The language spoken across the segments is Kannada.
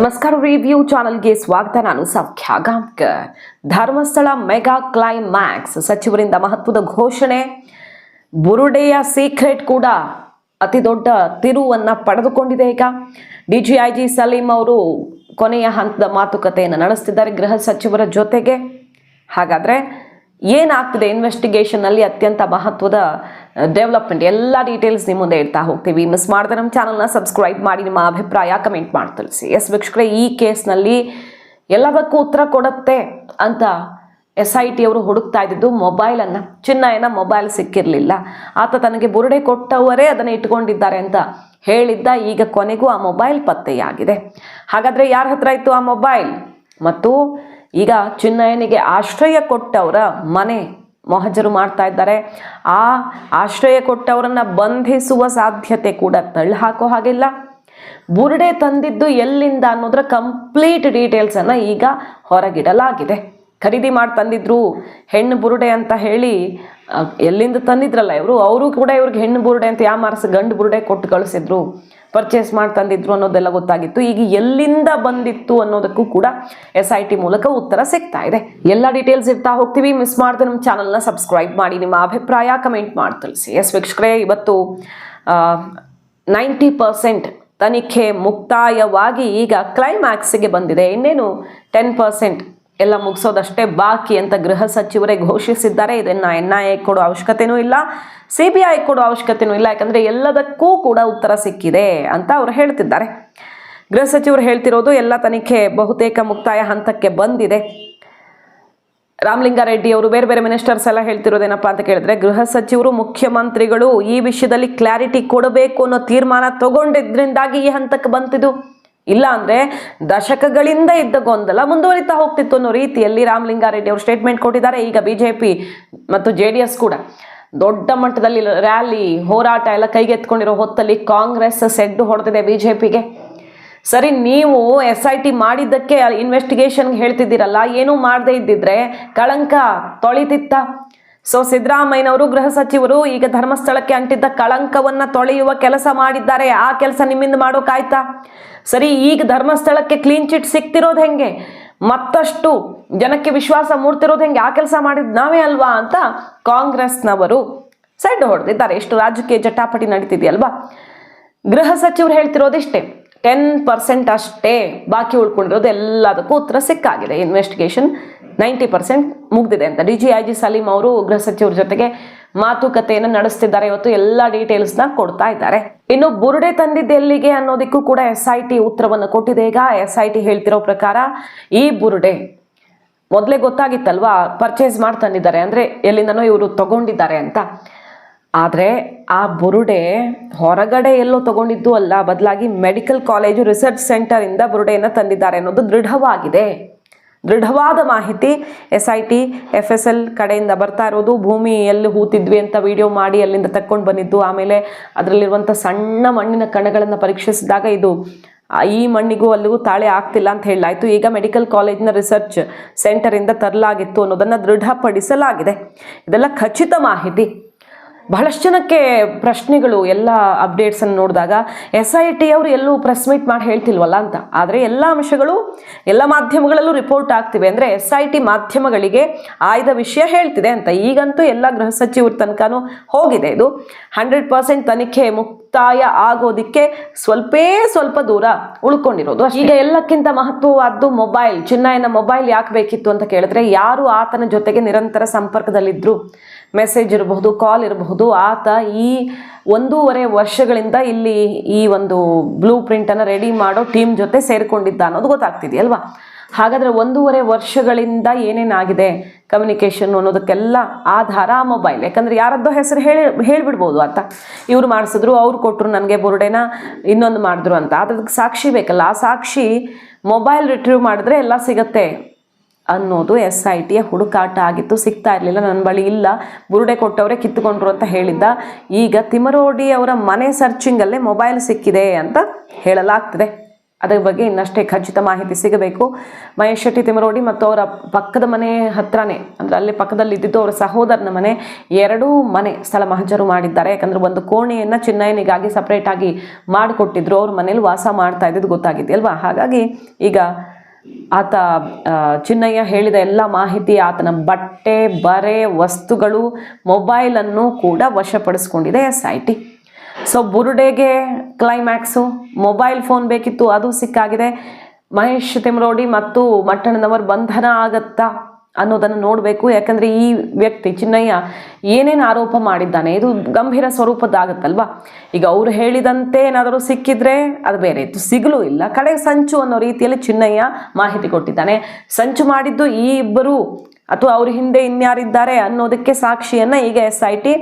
ನಮಸ್ಕಾರ ರಿವ್ಯೂ ಚಾನಲ್ಗೆ ಸ್ವಾಗತ. ನಾನು ಸೌಖ್ಯ ಗಾಂವ್ಕರ್. ಧರ್ಮಸ್ಥಳ ಮೆಗಾ ಕ್ಲೈಮ್ಯಾಕ್ಸ್ ಸಚಿವರಿಂದ ಮಹತ್ವದ ಘೋಷಣೆ. ಬುರುಡೆಯ ಸೀಕ್ರೆಟ್ ಕೂಡ ಅತಿ ದೊಡ್ಡ ತಿರುವನ್ನು ಪಡೆದುಕೊಂಡಿದೆ ಈಗ. ಡಿಜಿಐಜಿ ಸಲೀಂ ಅವರು ಕೊನೆಯ ಹಂತದ ಮಾತುಕತೆಯನ್ನು ನಡೆಸ್ತಿದ್ದಾರೆ ಗೃಹ ಸಚಿವರ ಜೊತೆಗೆ. ಹಾಗಾದ್ರೆ ಏನಾಗ್ತಿದೆ ಇನ್ವೆಸ್ಟಿಗೇಷನ್ ಅಲ್ಲಿ ಅತ್ಯಂತ ಮಹತ್ವದ ಡೆವಲಪ್ಮೆಂಟ್ ಎಲ್ಲ ಡೀಟೇಲ್ಸ್ ನಿಮ್ಮ ಮುಂದೆ ಇಡ್ತಾ ಹೋಗ್ತೀವಿ. ಮಿಸ್ ಮಾಡಿದ್ರೆ ನಮ್ಮ ಚಾನಲ್ನ ಸಬ್ಸ್ಕ್ರೈಬ್ ಮಾಡಿ ನಿಮ್ಮ ಅಭಿಪ್ರಾಯ ಕಮೆಂಟ್ ಮಾಡಿ ತಿಳಿಸಿ. ಎಸ್ ವೀಕ್ಷಕರೇ, ಈ ಕೇಸ್ನಲ್ಲಿ ಎಲ್ಲದಕ್ಕೂ ಉತ್ತರ ಕೊಡುತ್ತೆ ಅಂತ ಎಸ್ ಐ ಟಿ ಅವರು ಹುಡುಕ್ತಾ ಇದ್ದಿದ್ದು ಮೊಬೈಲನ್ನು ಚಿನ್ನಯನ ಮೊಬೈಲ್ ಸಿಕ್ಕಿರಲಿಲ್ಲ. ಆತ ತನಗೆ ಬುರುಡೆ ಕೊಟ್ಟವರೇ ಅದನ್ನು ಇಟ್ಕೊಂಡಿದ್ದಾರೆ ಅಂತ ಹೇಳಿದ್ದ ಈಗ ಕೊನೆಗೂ ಆ ಮೊಬೈಲ್ ಪತ್ತೆಯಾಗಿದೆ. ಹಾಗಾದ್ರೆ ಯಾರ ಹತ್ರ ಇತ್ತು ಆ ಮೊಬೈಲ್ ಮತ್ತು ಈಗ ಚಿನ್ನಯ್ಯನಿಗೆ ಆಶ್ರಯ ಕೊಟ್ಟವರ ಮನೆ ಮೊಹಜರು ಮಾಡ್ತಾ ಇದ್ದಾರೆ. ಆ ಆಶ್ರಯ ಕೊಟ್ಟವರನ್ನ ಬಂಧಿಸುವ ಸಾಧ್ಯತೆ ಕೂಡ ತಳ್ಳಿ ಹಾಕೋ ಹಾಗಿಲ್ಲ. ಬುರುಡೆ ತಂದಿದ್ದು ಎಲ್ಲಿಂದ ಅನ್ನೋದ್ರ ಕಂಪ್ಲೀಟ್ ಡೀಟೇಲ್ಸ್ ಅನ್ನ ಈಗ ಹೊರಗಿಡಲಾಗಿದೆ. ಖರೀದಿ ಮಾಡಿ ತಂದಿದ್ರು, ಹೆಣ್ಣು ಬುರುಡೆ ಅಂತ ಹೇಳಿ ಎಲ್ಲಿಂದ ತಂದಿದ್ರಲ್ಲ ಇವರು? ಅವರು ಕೂಡ ಇವ್ರಿಗೆ ಹೆಣ್ಣು ಬುರುಡೆ ಅಂತ ಯಾವ ಮಾರ್ಸ ಗಂಡು ಬುರುಡೆ ಕೊಟ್ಟು ಕಳಿಸಿದ್ರು. ಪರ್ಚೇಸ್ ಮಾಡಿ ತಂದಿದ್ರು ಅನ್ನೋದೆಲ್ಲ ಗೊತ್ತಾಗಿತ್ತು. ಈಗ ಎಲ್ಲಿಂದ ಬಂದಿತ್ತು ಅನ್ನೋದಕ್ಕೂ ಕೂಡ ಎಸ್ ಐ ಟಿ ಮೂಲಕ ಉತ್ತರ ಸಿಗ್ತಾ ಇದೆ. ಎಲ್ಲ ಡೀಟೇಲ್ಸ್ ಇರ್ತಾ ಹೋಗ್ತೀವಿ. ಮಿಸ್ ಮಾಡಿದ್ರೆ ನಮ್ಮ ಚಾನಲ್ನ ಸಬ್ಸ್ಕ್ರೈಬ್ ಮಾಡಿ. ನಿಮ್ಮ ಅಭಿಪ್ರಾಯ ಕಮೆಂಟ್ ಮಾಡಿ ತಿಳಿಸಿ. ಎಸ್ ವೀಕ್ಷಕರೇ, ಇವತ್ತು ನೈಂಟಿ ಪರ್ಸೆಂಟ್ ತನಿಖೆ ಮುಕ್ತಾಯವಾಗಿ ಈಗ ಕ್ಲೈಮ್ಯಾಕ್ಸ್ಗೆ ಬಂದಿದೆ. ಇನ್ನೇನು ಟೆನ್ ಪರ್ಸೆಂಟ್ ಎಲ್ಲ ಮುಗಿಸೋದಷ್ಟೇ ಬಾಕಿ ಅಂತ ಗೃಹ ಸಚಿವರೇ ಘೋಷಿಸಿದ್ದಾರೆ. ಇದನ್ನು ಎನ್ ಐ ಎ ಕೊಡೋ ಅವಶ್ಯಕತೆನೂ ಇಲ್ಲ ಸಿ ಬಿ ಐ ಕೊಡೋ ಅವಶ್ಯಕತೆನೂ ಇಲ್ಲ, ಯಾಕಂದರೆ ಎಲ್ಲದಕ್ಕೂ ಕೂಡ ಉತ್ತರ ಸಿಕ್ಕಿದೆ ಅಂತ ಅವರು ಹೇಳ್ತಿದ್ದಾರೆ. ಗೃಹ ಸಚಿವರು ಹೇಳ್ತಿರೋದು ಎಲ್ಲ ತನಿಖೆ ಬಹುತೇಕ ಮುಕ್ತಾಯ ಹಂತಕ್ಕೆ ಬಂದಿದೆ. ರಾಮಲಿಂಗಾರೆಡ್ಡಿ ಅವರು ಬೇರೆ ಬೇರೆ ಮಿನಿಸ್ಟರ್ಸ್ ಎಲ್ಲ ಹೇಳ್ತಿರೋದೇನಪ್ಪ ಅಂತ ಕೇಳಿದ್ರೆ, ಗೃಹ ಸಚಿವರು, ಮುಖ್ಯಮಂತ್ರಿಗಳು ಈ ವಿಷಯದಲ್ಲಿ ಕ್ಲಾರಿಟಿ ಕೊಡಬೇಕು ಅನ್ನೋ ತೀರ್ಮಾನ ತಗೊಂಡಿದ್ರಿಂದಾಗಿ ಈ ಹಂತಕ್ಕೆ ಬಂತಿದ್ದು. ಇಲ್ಲ ಅಂದ್ರೆ ದಶಕಗಳಿಂದ ಇದ್ದ ಗೊಂದಲ ಮುಂದುವರಿತಾ ಹೋಗ್ತಿತ್ತು ಅನ್ನೋ ರೀತಿಯಲ್ಲಿ ರಾಮಲಿಂಗಾರೆಡ್ಡಿ ಅವರು ಸ್ಟೇಟ್ಮೆಂಟ್ ಕೊಟ್ಟಿದ್ದಾರೆ. ಈಗ ಬಿಜೆಪಿ ಮತ್ತು ಜೆ ಕೂಡ ದೊಡ್ಡ ಮಟ್ಟದಲ್ಲಿ ರ್ಯಾಲಿ ಹೋರಾಟ ಎಲ್ಲ ಕೈಗೆತ್ಕೊಂಡಿರೋ ಹೊತ್ತಲ್ಲಿ ಕಾಂಗ್ರೆಸ್ ಸೆಡ್ಡು ಹೊಡೆದಿದೆ ಬಿಜೆಪಿಗೆ. ಸರಿ, ನೀವು ಎಸ್ ಐ ಟಿ ಮಾಡಿದ್ದಕ್ಕೆ ಇನ್ವೆಸ್ಟಿಗೇಷನ್ಗೆ ಹೇಳ್ತಿದ್ದೀರಲ್ಲ, ಏನೂ ಮಾಡದೇ ಇದ್ದಿದ್ರೆ ಕಳಂಕ ತೊಳಿತಿತ್ತ? ಸೊ ಸಿದ್ದರಾಮಯ್ಯನವರು ಗೃಹ ಸಚಿವರು ಈಗ ಧರ್ಮಸ್ಥಳಕ್ಕೆ ಅಂಟಿದ್ದ ಕಳಂಕವನ್ನ ತೊಳೆಯುವ ಕೆಲಸ ಮಾಡಿದ್ದಾರೆ. ಆ ಕೆಲಸ ನಿಮ್ಮಿಂದ ಮಾಡೋಕಾಯ್ತಾ? ಸರಿ, ಈಗ ಧರ್ಮಸ್ಥಳಕ್ಕೆ ಕ್ಲೀನ್ ಚಿಟ್ ಸಿಕ್ತಿರೋದು ಹೆಂಗೆ? ಮತ್ತಷ್ಟು ಜನಕ್ಕೆ ವಿಶ್ವಾಸ ಮೂಡ್ತಿರೋದು ಹೆಂಗೆ? ಆ ಕೆಲಸ ಮಾಡಿದ್ ನಾವೇ ಅಲ್ವಾ ಅಂತ ಕಾಂಗ್ರೆಸ್ನವರು ಸೈಡ್ ಹೊಡೆದಿದ್ದಾರೆ. ಎಷ್ಟು ರಾಜಕೀಯ ಜಟಾಪಟಿ ನಡೀತಿದೆಯಲ್ವಾ? ಗೃಹ ಸಚಿವರು ಹೇಳ್ತಿರೋದಿಷ್ಟೇ ಟೆನ್ ಪರ್ಸೆಂಟ್ ಅಷ್ಟೇ ಬಾಕಿ ಉಳ್ಕೊಂಡಿರೋದು ಎಲ್ಲದಕ್ಕೂ ಉತ್ತರ ಸಿಕ್ಕಾಗಿದೆ. ಇನ್ವೆಸ್ಟಿಗೇಷನ್ ನೈಂಟಿ ಪರ್ಸೆಂಟ್ ಮುಗ್ದಿದೆ ಅಂತ. D G I G Salim ಅವರು ಗೃಹ ಸಚಿವರ ಜೊತೆಗೆ ಮಾತುಕತೆಯನ್ನು ನಡೆಸ್ತಿದ್ದಾರೆ. ಇವತ್ತು ಎಲ್ಲ ಡೀಟೇಲ್ಸ್ನ ಕೊಡ್ತಾ ಇದ್ದಾರೆ. ಇನ್ನು ಬುರುಡೆ ತಂದಿದ್ದು ಎಲ್ಲಿಗೆ ಅನ್ನೋದಕ್ಕೂ ಕೂಡ ಎಸ್ ಐ ಟಿ ಉತ್ತರವನ್ನು ಕೊಟ್ಟಿದೆ. ಈಗ ಎಸ್ ಐ ಟಿ ಹೇಳ್ತಿರೋ ಪ್ರಕಾರ ಈ ಬುರುಡೆ ಮೊದಲೇ ಗೊತ್ತಾಗಿತ್ತಲ್ವಾ? ಪರ್ಚೇಸ್ ಮಾಡಿ ತಂದಿದ್ದಾರೆ ಅಂದರೆ ಎಲ್ಲಿಂದನೋ ಇವರು ತಗೊಂಡಿದ್ದಾರೆ ಅಂತ. ಆದರೆ ಆ ಬುರುಡೆ ಹೊರಗಡೆ ಎಲ್ಲೋ ತಗೊಂಡಿದ್ದು ಅಲ್ಲ, ಬದಲಾಗಿ ಮೆಡಿಕಲ್ ಕಾಲೇಜು ರಿಸರ್ಚ್ ಸೆಂಟರಿಂದ ಬುರುಡೆಯನ್ನು ತಂದಿದ್ದಾರೆ ಅನ್ನೋದು ದೃಢವಾಗಿದೆ. ದೃಢವಾದ ಮಾಹಿತಿ S I T F S L ಕಡೆಯಿಂದ ಬರ್ತಾ ಇರೋದು. ಭೂಮಿ ಎಲ್ಲಿ ಹೂತಿದ್ವಿ ಅಂತ ವಿಡಿಯೋ ಮಾಡಿ ಅಲ್ಲಿಂದ ತಕ್ಕೊಂಡು ಬಂದಿದ್ದು. ಆಮೇಲೆ ಅದರಲ್ಲಿರುವಂಥ ಸಣ್ಣ ಮಣ್ಣಿನ ಕಣಗಳನ್ನು ಪರೀಕ್ಷಿಸಿದಾಗ ಇದು ಈ ಮಣ್ಣಿಗೂ ಅಲ್ಲಿಗೂ ತಾಳೆ ಆಗ್ತಿಲ್ಲ ಅಂತ ಹೇಳಲಾಯಿತು. ಈಗ ಮೆಡಿಕಲ್ ಕಾಲೇಜ್ನ ರಿಸರ್ಚ್ ಸೆಂಟರಿಂದ ತರಲಾಗಿತ್ತು ಅನ್ನೋದನ್ನು ದೃಢಪಡಿಸಲಾಗಿದೆ. ಇದೆಲ್ಲ ಖಚಿತ ಮಾಹಿತಿ. ಬಹಳಷ್ಟು ಜನಕ್ಕೆ ಪ್ರಶ್ನೆಗಳು ಎಲ್ಲ ಅಪ್ಡೇಟ್ಸನ್ನು ನೋಡಿದಾಗ ಎಸ್ ಐ ಟಿ ಅವರು ಎಲ್ಲೂ ಪ್ರೆಸ್ ಮೀಟ್ ಮಾಡಿ ಹೇಳ್ತಿಲ್ವಲ್ಲ ಅಂತ. ಆದರೆ ಎಲ್ಲ ಅಂಶಗಳು ಎಲ್ಲ ಮಾಧ್ಯಮಗಳಲ್ಲೂ ರಿಪೋರ್ಟ್ ಆಗ್ತಿವೆ. ಅಂದರೆ ಎಸ್ ಐ ಟಿ ಮಾಧ್ಯಮಗಳಿಗೆ ಆಯ್ದ ವಿಷಯ ಹೇಳ್ತಿದೆ ಅಂತ. ಈಗಂತೂ ಎಲ್ಲ ಗೃಹ ಸಚಿವರ ತನಕನೂ ಹೋಗಿದೆ ಇದು. ಹಂಡ್ರೆಡ್ ಪರ್ಸೆಂಟ್ ತನಿಖೆ ಮುಕ್ತಾಯ ಆಗೋದಿಕ್ಕೆ ಸ್ವಲ್ಪೇ ಸ್ವಲ್ಪ ದೂರ ಉಳ್ಕೊಂಡಿರೋದು. ಈಗ ಎಲ್ಲಕ್ಕಿಂತ ಮಹತ್ವವಾದ್ದು ಮೊಬೈಲ್ ಚಿನ್ನಯನ ಮೊಬೈಲ್ ಯಾಕೆ ಬೇಕಿತ್ತು ಅಂತ ಕೇಳಿದ್ರೆ ಯಾರು ಆತನ ಜೊತೆಗೆ ನಿರಂತರ ಸಂಪರ್ಕದಲ್ಲಿದ್ದರು ಮೆಸೇಜ್ ಇರಬಹುದು ಕಾಲ್ ಇರಬಹುದು, ಆತ ಈ ಒಂದೂವರೆ ವರ್ಷಗಳಿಂದ ಇಲ್ಲಿ ಈ ಒಂದು ಬ್ಲೂ ಪ್ರಿಂಟನ್ನು ರೆಡಿ ಮಾಡೋ ಟೀಮ್ ಜೊತೆ ಸೇರಿಕೊಂಡಿದ್ದ ಅನ್ನೋದು ಗೊತ್ತಾಗ್ತಿದೆಯಲ್ವಾ ಹಾಗಾದರೆ ಒಂದೂವರೆ ವರ್ಷಗಳಿಂದ ಏನೇನಾಗಿದೆ ಕಮ್ಯುನಿಕೇಷನ್ ಅನ್ನೋದಕ್ಕೆಲ್ಲ ಆಧಾರ ಮೊಬೈಲ್ ಯಾಕಂದರೆ ಯಾರದ್ದೋ ಹೆಸರು ಹೇಳಿ, ಹೇಳಿಬಿಡ್ಬೋದು ಆತ ಇವ್ರು ಮಾಡಿಸಿದ್ರು, ಅವ್ರು ಕೊಟ್ಟರು ನನಗೆ ಬುರುಡೆನ ಇನ್ನೊಂದು ಮಾಡಿದ್ರು ಅಂತ. ಅದಕ್ಕೆ ಸಾಕ್ಷಿ ಬೇಕಲ್ಲ. ಆ ಸಾಕ್ಷಿ ಮೊಬೈಲ್ ರಿಟ್ರೀವ್ ಮಾಡಿದ್ರೆ ಎಲ್ಲ ಸಿಗತ್ತೆ. ಅನ್ನೋದು ಎಸ್ ಐ ಟಿಯ ಹುಡುಕಾಟ ಆಗಿತ್ತು, ಸಿಗ್ತಾ ಇರಲಿಲ್ಲ ನನ್ನ ಬಳಿ ಇಲ್ಲ, ಬುರುಡೆ ಕೊಟ್ಟವರೇ ಕಿತ್ತುಕೊಂಡ್ರು ಅಂತ ಹೇಳಿದ್ದ. ಈಗ ತಿಮರೋಡಿ ಅವರ ಮನೆ ಸರ್ಚಿಂಗಲ್ಲೇ ಮೊಬೈಲ್ ಸಿಕ್ಕಿದೆ ಅಂತ ಹೇಳಲಾಗ್ತದೆ. ಅದರ ಬಗ್ಗೆ ಇನ್ನಷ್ಟೇ ಖಚಿತ ಮಾಹಿತಿ ಸಿಗಬೇಕು. ಮಹೇಶ್ ಶೆಟ್ಟಿ ತಿಮರೋಡಿ ಮತ್ತು ಅವರ ಪಕ್ಕದ ಮನೆ ಹತ್ರನೇ, ಅಂದರೆ ಅಲ್ಲಿ ಪಕ್ಕದಲ್ಲಿ ಇದ್ದಿದ್ದು ಅವರ ಸಹೋದರನ ಮನೆ, ಎರಡೂ ಮನೆ ಸ್ಥಳ ಮಹಜರು ಮಾಡಿದ್ದಾರೆ. ಯಾಕಂದರೆ ಒಂದು ಕೋಣೆಯನ್ನು ಚಿನ್ನಯ್ಯನಿಗಾಗಿ ಸಪ್ರೇಟಾಗಿ ಮಾಡಿಕೊಟ್ಟಿದ್ರು. ಅವ್ರ ಮನೇಲಿ ವಾಸ ಮಾಡ್ತಾ ಇದ್ದಿದ್ದು ಗೊತ್ತಾಗಿದೆಯಲ್ವಾ? ಹಾಗಾಗಿ ಈಗ ಆತ ಚಿನ್ನಯ್ಯ ಹೇಳಿದ ಎಲ್ಲ ಮಾಹಿತಿ ಆತನ ಬಟ್ಟೆ, ಬರೆ, ವಸ್ತುಗಳು ಮೊಬೈಲನ್ನು ಕೂಡ ವಶಪಡಿಸ್ಕೊಂಡಿದೆ ಎಸ್ ಐ ಟಿ ಸೊ, ಬುರುಡೆಗೆ ಕ್ಲೈಮ್ಯಾಕ್ಸು, ಮೊಬೈಲ್ ಫೋನ್ ಬೇಕಿತ್ತು, ಅದು ಸಿಕ್ಕಾಗಿದೆ. ಮಹೇಶ್ ತಿಮ್ರೋಡಿ ಮತ್ತು ಮಟ್ಟಣ್ಣನವರ ಬಂಧನ ಆಗತ್ತಾ? ಅನ್ನೋದನ್ನು ನೋಡಬೇಕು. ಯಾಕಂದರೆ ಈ ವ್ಯಕ್ತಿ ಚಿನ್ನಯ್ಯ ಏನೇನು ಆರೋಪ ಮಾಡಿದ್ದಾನೆ, ಇದು ಗಂಭೀರ ಸ್ವರೂಪದ್ದಾಗತ್ತಲ್ವಾ? ಈಗ ಅವರು ಹೇಳಿದಂತೆ ಏನಾದರೂ ಸಿಕ್ಕಿದ್ರೆ ಅದು ಬೇರೆ ಇತ್ತು. ಸಿಗಲೂ ಇಲ್ಲ. ಕಡೆ ಸಂಚು ಅನ್ನೋ ರೀತಿಯಲ್ಲಿ ಚಿನ್ನಯ್ಯ ಮಾಹಿತಿ ಕೊಟ್ಟಿದ್ದಾನೆ. ಸಂಚು ಮಾಡಿದ್ದು ಈ ಇಬ್ಬರು ಅಥವಾ ಅವ್ರ ಹಿಂದೆ ಇನ್ಯಾರಿದ್ದಾರೆ ಅನ್ನೋದಕ್ಕೆ ಸಾಕ್ಷಿಯನ್ನು ಈಗ ಎಸ್ ಐ ಟಿ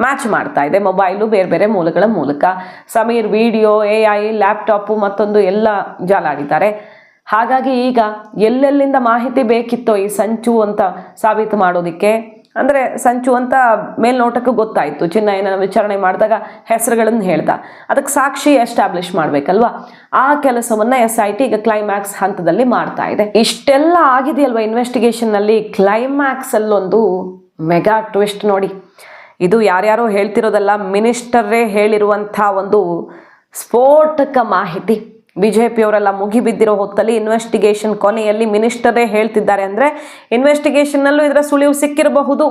ಮ್ಯಾಚ್ ಮಾಡ್ತಾ ಇದೆ. ಮೊಬೈಲು, ಬೇರೆ ಬೇರೆ ಮೂಲಗಳ ಮೂಲಕ. Sameer, video, A I, laptop ಮತ್ತೊಂದು ಎಲ್ಲ ಜಾಲಾಡಿದ್ದಾರೆ. ಹಾಗಾಗಿ ಈಗ ಎಲ್ಲೆಲ್ಲಿಂದ ಮಾಹಿತಿ ಬೇಕಿತ್ತೋ ಈ ಸಂಚು ಅಂತ ಸಾಬೀತು ಮಾಡೋದಕ್ಕೆ. ಅಂದರೆ ಸಂಚು ಅಂತ ಮೇಲ್ನೋಟಕ್ಕೂ ಗೊತ್ತಾಯಿತು. ಚಿನ್ನ ಚಿನ್ನಯ್ಯನ ವಿಚಾರಣೆ ಮಾಡಿದಾಗ ಹೆಸರುಗಳನ್ನು ಹೇಳ್ದ. ಅದಕ್ಕೆ ಸಾಕ್ಷಿ ಎಸ್ಟಾಬ್ಲಿಷ್ ಮಾಡಬೇಕಲ್ವಾ? ಆ ಕೆಲಸವನ್ನು ಎಸ್ ಐ ಟಿ ಈಗ ಕ್ಲೈಮ್ಯಾಕ್ಸ್ ಹಂತದಲ್ಲಿ ಮಾಡ್ತಾ ಇದೆ. ಇಷ್ಟೆಲ್ಲ ಆಗಿದೆಯಲ್ವ ಇನ್ವೆಸ್ಟಿಗೇಷನ್ನಲ್ಲಿ ಕ್ಲೈಮ್ಯಾಕ್ಸ್ ಅಲ್ಲೊಂದು ಮೆಗಾ ಟ್ವಿಸ್ಟ್ ನೋಡಿ. ಇದು ಯಾರ್ಯಾರೋ ಹೇಳ್ತಿರೋದಲ್ಲ ಮಿನಿಸ್ಟರೇ ಹೇಳಿರುವಂಥ ಒಂದು ಸ್ಫೋಟಕ ಮಾಹಿತಿ. ಬಿ ಜೆ ಪಿಯವರೆಲ್ಲ ಮುಗಿಬಿದ್ದಿರೋ ಹೊತ್ತಲ್ಲಿ ಇನ್ವೆಸ್ಟಿಗೇಷನ್ ಕೊನೆಯಲ್ಲಿ ಮಿನಿಸ್ಟರೇ ಹೇಳ್ತಿದ್ದಾರೆ ಅಂದರೆ ಇನ್ವೆಸ್ಟಿಗೇಷನ್ನಲ್ಲೂ ಇದರ ಸುಳಿವು ಸಿಕ್ಕಿರಬಹುದು.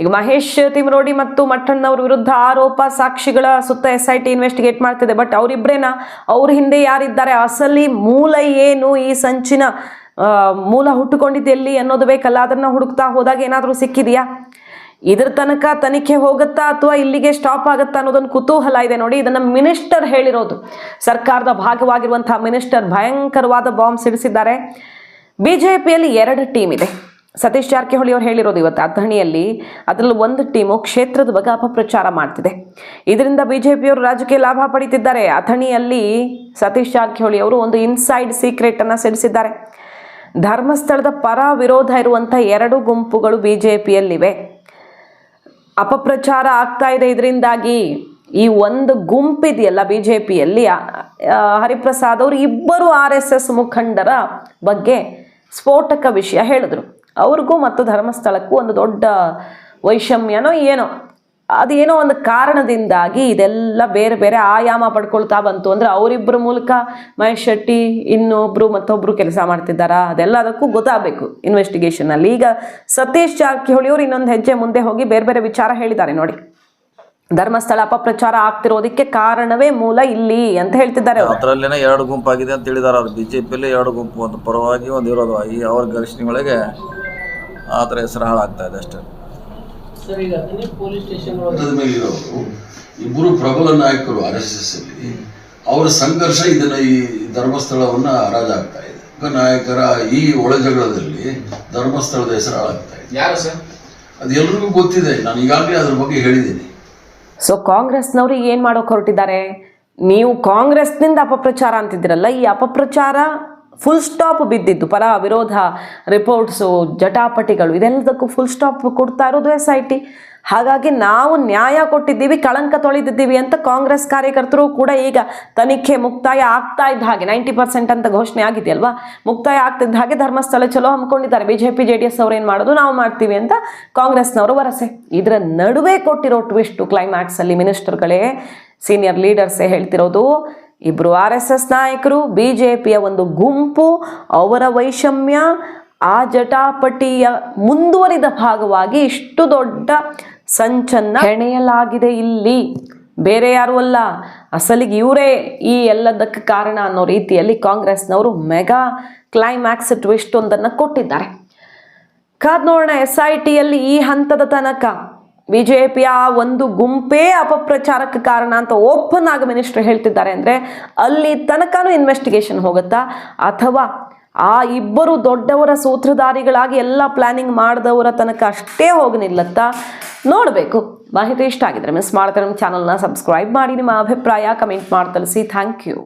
ಈಗ ಮಹೇಶ್ ತಿಮ್ರೋಡಿ ಮತ್ತು ಮಠಣ್ಣವ್ರ ವಿರುದ್ಧ ಆರೋಪ, ಸಾಕ್ಷಿಗಳ ಸುತ್ತ ಎಸ್ ಐ ಟಿ ಇನ್ವೆಸ್ಟಿಗೇಟ್ ಮಾಡ್ತಿದೆ. ಬಟ್ ಅವರಿಬ್ಬರೇನ ಅವ್ರ ಹಿಂದೆ ಯಾರಿದ್ದಾರೆ? ಅಸಲಿ ಮೂಲ ಏನು ಈ ಸಂಚಿನ ಮೂಲ ಹುಟ್ಟುಕೊಂಡಿದ್ದೆಲ್ಲಿ ಅನ್ನೋದು ಬೇಕಲ್ಲ? ಅದನ್ನು ಹುಡುಕ್ತಾ ಹೋದಾಗ ಏನಾದರೂ ಸಿಕ್ಕಿದೆಯಾ? ಇದ್ರ ತನಕ ತನಿಖೆ ಹೋಗುತ್ತಾ ಅಥವಾ ಇಲ್ಲಿಗೆ ಸ್ಟಾಪ್ ಆಗುತ್ತಾ ಅನ್ನೋದೊಂದು ಕುತೂಹಲ ಇದೆ ನೋಡಿ. ಇದನ್ನ ಮಿನಿಸ್ಟರ್ ಹೇಳಿರೋದು. ಸರ್ಕಾರದ ಭಾಗವಾಗಿರುವಂತಹ ಮಿನಿಸ್ಟರ್ ಭಯಂಕರವಾದ ಬಾಂಬ್ ಸಿಡಿಸಿದ್ದಾರೆ. ಬಿಜೆಪಿಯಲ್ಲಿ ಎರಡು ಟೀಮ್ ಇದೆ. ಸತೀಶ್ ಜಾರಕಿಹೊಳಿ ಅವರು ಹೇಳಿರೋದು ಇವತ್ತು ಅಥಣಿಯಲ್ಲಿ. ಅದರಲ್ಲಿ ಒಂದು ಟೀಮು ಕ್ಷೇತ್ರದ ಬಗ್ಗೆ ಅಪಪ್ರಚಾರ ಮಾಡ್ತಿದೆ. ಇದರಿಂದ ಬಿಜೆಪಿಯವರು ರಾಜಕೀಯ ಲಾಭ ಪಡೀತಿದ್ದಾರೆ. ಅಥಣಿಯಲ್ಲಿ ಸತೀಶ್ ಜಾರಕಿಹೊಳಿ ಅವರು ಒಂದು ಇನ್ಸೈಡ್ ಸೀಕ್ರೆಟ್ ಅನ್ನ ಸಿಡಿಸಿದ್ದಾರೆ. ಧರ್ಮಸ್ಥಳದ ಪರ ವಿರೋಧ ಇರುವಂತಹ ಎರಡು ಗುಂಪುಗಳು ಬಿಜೆಪಿಯಲ್ಲಿವೆ. ಅಪಪ್ರಚಾರ ಆಗ್ತಾ ಇದೆ ಇದರಿಂದಾಗಿ ಈ ಒಂದು ಗುಂಪಿದೆಯಲ್ಲ ಬಿ ಜೆ ಪಿಯಲ್ಲಿ ಹರಿಪ್ರಸಾದ್ ಅವರು ಇಬ್ಬರು ಆರ್ ಎಸ್ ಎಸ್ ಮುಖಂಡರ ಬಗ್ಗೆ ಸ್ಫೋಟಕ ವಿಷಯ ಹೇಳಿದ್ರು. ಅವ್ರಿಗೂ ಮತ್ತು ಧರ್ಮಸ್ಥಳಕ್ಕೂ ಒಂದು ದೊಡ್ಡ ವೈಷಮ್ಯನೋ ಏನೋ. ಅದೇನೋ ಒಂದು ಕಾರಣದಿಂದಾಗಿ ಇದೆಲ್ಲ ಬೇರೆ ಬೇರೆ ಆಯಾಮ ಪಡ್ಕೊಳ್ತಾ ಬಂತು ಅಂದ್ರೆ ಅವರಿಬ್ಬರ ಮೂಲಕ ಮಹೇಶ್ ಶೆಟ್ಟಿ, ಇನ್ನೊಬ್ರು ಮತ್ತೊಬ್ರು ಕೆಲಸ ಮಾಡ್ತಿದ್ದಾರಾ? ಅದೆಲ್ಲ ಅದಕ್ಕೂ ಗೊತ್ತಾಗಬೇಕು ಇನ್ವೆಸ್ಟಿಗೇಷನ್ ಅಲ್ಲಿ. ಈಗ ಸತೀಶ್ ಜಾರಕಿಹೊಳಿ ಅವರು ಇನ್ನೊಂದು ಹೆಜ್ಜೆ ಮುಂದೆ ಹೋಗಿ ಬೇರೆ ಬೇರೆ ವಿಚಾರ ಹೇಳಿದ್ದಾರೆ ನೋಡಿ. ಧರ್ಮಸ್ಥಳ ಅಪಪ್ರಚಾರ ಆಗ್ತಿರೋದಕ್ಕೆ ಕಾರಣವೇ ಮೂಲ ಇಲ್ಲಿ ಅಂತ ಹೇಳ್ತಿದ್ದಾರೆ ಅದರಲ್ಲೇನೆ ಎರಡು ಗುಂಪಾಗಿದೆ ಅಂತ ಹೇಳಿದಾರೆ ಅವ್ರು. ಬಿ ಜೆ ಪಿಯಲ್ಲಿ ಎರಡು ಗುಂಪು ಒಂದು ಪರವಾಗಿ, ಒಂದು ಇರೋದು ಈ ಅವ್ರ ಘರ್ಷಣೆಗಳಿಗೆ ಆ ಥರ ಹೆಸರು ಹಾಳಾಗ್ತಾ ಇದೆ ಅಷ್ಟೇ. ಸರ್ ಈಗ ಅದನ್ನೇ ಪೊಲೀಸ್ ಸ್ಟೇಷನ್ ಹಂತದ ಮೇಲೆ ಇರೋರು ಇಬ್ಬರು ಪ್ರಬಲ ನಾಯಕರು ಆರ್ ಎಸ್ ಎಸ್ ಅಲ್ಲಿ ಅವರ ಸಂಘರ್ಷ ಇದನ್ನ ಈ ಧರ್ಮಸ್ಥಳವನ್ನ ಹರಾಜಾಗ್ತಾ ಇದೆ. ಪ್ರಮುಖ ನಾಯಕರ ಈ ಒಳಜಗಳದಲ್ಲಿ ಧರ್ಮಸ್ಥಳದ ಹೆಸರು ಹಾಳಾಗ್ತಾ ಇದೆ. ಯಾರು ಸರ್? ಅದು ಎಲ್ರಿಗೂ ಗೊತ್ತಿದೆ ನಾನು ಈಗಾಗಲೇ ಅದ್ರ ಬಗ್ಗೆ ಹೇಳಿದ್ದೀನಿ. ಸೊ ಕಾಂಗ್ರೆಸ್ನವರು ಏನು ಮಾಡೋಕೆ ಹೊರಟಿದ್ದಾರೆ? ನೀವು ಕಾಂಗ್ರೆಸ್ನಿಂದ ಅಪಪ್ರಚಾರ ಅಂತಿದ್ದೀರಲ್ಲ ಈ ಅಪಪ್ರಚಾರ ಫುಲ್ ಸ್ಟಾಪ್ ಬಿದ್ದಿದ್ದು. ಪರ ವಿರೋಧ ರಿಪೋರ್ಟ್ಸು ಜಟಾಪಟಿಗಳು, ಇದೆಲ್ಲದಕ್ಕೂ ಫುಲ್ ಸ್ಟಾಪ್ ಕೊಡ್ತಾ ಇರೋದು ಎಸ್ ಐ ಟಿ ಹಾಗಾಗಿ ನಾವು ನ್ಯಾಯ ಕೊಟ್ಟಿದ್ದೀವಿ, ಕಳಂಕ ತೊಳೆದಿದ್ದೀವಿ ಅಂತ ಕಾಂಗ್ರೆಸ್ ಕಾರ್ಯಕರ್ತರು ಕೂಡ ಈಗ ತನಿಖೆ ಮುಕ್ತಾಯ ಆಗ್ತಾ ಇದ್ದ ಹಾಗೆ ನೈಂಟಿ ಪರ್ಸೆಂಟ್ ಅಂತ ಘೋಷಣೆ ಆಗಿದೆ ಅಲ್ವಾ? ಮುಕ್ತಾಯ ಆಗ್ತಿದ್ದ ಹಾಗೆ ಧರ್ಮಸ್ಥಳ ಚಲೋ ಹಮ್ಮಿಕೊಂಡಿದ್ದಾರೆ. B J P J D S ಅವ್ರು ಏನು ಮಾಡೋದು? ನಾವು ಮಾಡ್ತೀವಿ ಅಂತ ಕಾಂಗ್ರೆಸ್ನವರು ವರಸೆ. ಇದರ ನಡುವೆ ಕೊಟ್ಟಿರೋ ಟ್ವಿಸ್ಟು ಕ್ಲೈಮ್ಯಾಕ್ಸಲ್ಲಿ ಮಿನಿಸ್ಟರ್ಗಳೇ ಸೀನಿಯರ್ ಲೀಡರ್ಸೇ ಹೇಳ್ತಿರೋದು ಇಬ್ಬರು ಆರ್ ಎಸ್ ಎಸ್ ನಾಯಕರು, ಬಿ ಜೆ ಪಿಯ ಒಂದು ಗುಂಪು, ಅವರ ವೈಷಮ್ಯ, ಆ ಜಟಾಪಟಿಯ ಮುಂದುವರಿದ ಭಾಗವಾಗಿ ಇಷ್ಟು ದೊಡ್ಡ ಸಂಚನ್ನ ಹೆಣೆಯಲಾಗಿದೆ ಇಲ್ಲಿ. ಬೇರೆ ಯಾರು ಅಲ್ಲ. ಅಸಲಿಗೆ ಇವರೇ ಈ ಎಲ್ಲದಕ್ಕೆ ಕಾರಣ ಅನ್ನೋ ರೀತಿಯಲ್ಲಿ ಕಾಂಗ್ರೆಸ್ನವರು ಮೆಗಾ ಕ್ಲೈಮ್ಯಾಕ್ಸ್ ಟ್ವಿಸ್ಟ್ ಒಂದನ್ನು ಕೊಟ್ಟಿದ್ದಾರೆ. ಕಾದ್ ನೋಡೋಣ ಎಸ್ ಐ ಟಿಯಲ್ಲಿ ಈ ಹಂತದ ತನಕ ಬಿಜೆಪಿಯ ಒಂದು ಗುಂಪೇ ಅಪಪ್ರಚಾರಕ್ಕೆ ಕಾರಣ ಅಂತ ಓಪನ್ ಆಗಿ ಮಿನಿಸ್ಟರ್ ಹೇಳ್ತಿದ್ದಾರೆ ಅಂದರೆ ಅಲ್ಲಿ ತನಕನೂ ಇನ್ವೆಸ್ಟಿಗೇಷನ್ ಹೋಗುತ್ತಾ? ಅಥವಾ ಆ ಇಬ್ಬರು ದೊಡ್ಡವರ ಸೂತ್ರಧಾರಿಗಳಾಗಿ ಎಲ್ಲ ಪ್ಲಾನಿಂಗ್ ಮಾಡಿದವರ ತನಕ ಅಷ್ಟೇ ಹೋಗಿ ನಿಲ್ಲತ್ತಾ? ನೋಡಬೇಕು. ಮಾಹಿತಿ ಇಷ್ಟ ಆಗಿದ್ರೆ ಮಿಸ್ ಮಾಡ್ತಾರೆ ನಮ್ಮ ಚಾನಲ್ನ ಸಬ್ಸ್ಕ್ರೈಬ್ ಮಾಡಿ, ನಿಮ್ಮ ಅಭಿಪ್ರಾಯ ಕಮೆಂಟ್ ಮಾಡಿ ತಿಳಿಸಿ ಥ್ಯಾಂಕ್ ಯು